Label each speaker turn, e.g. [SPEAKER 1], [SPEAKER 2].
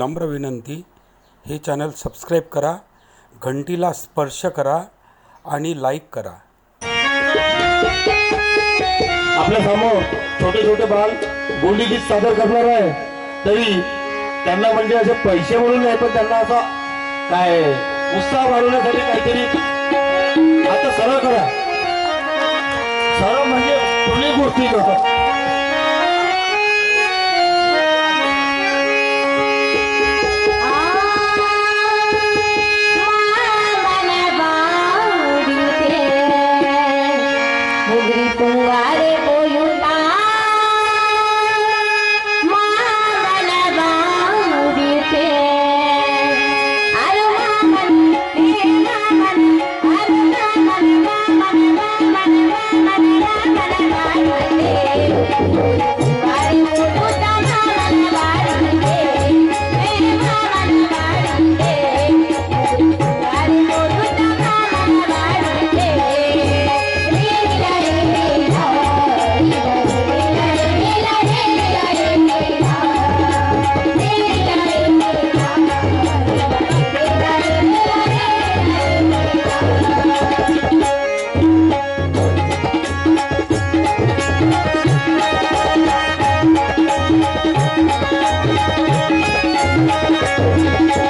[SPEAKER 1] नम्र विनंती हे चॅनल सबस्क्राईब करा घंटीला स्पर्श करा आणि लाईक करा.
[SPEAKER 2] आपल्यासमोर छोटे छोटे बाल गोंडी गीत सादर करणार आहे. तरी त्यांना म्हणजे असे पैसे म्हणून नाही पण त्यांना असा काय उत्साह वाढवण्यासाठी काहीतरी आता सरळ करा. सरळ म्हणजे दोन्ही गोष्टी करतात.
[SPEAKER 3] வாரே போய் Thank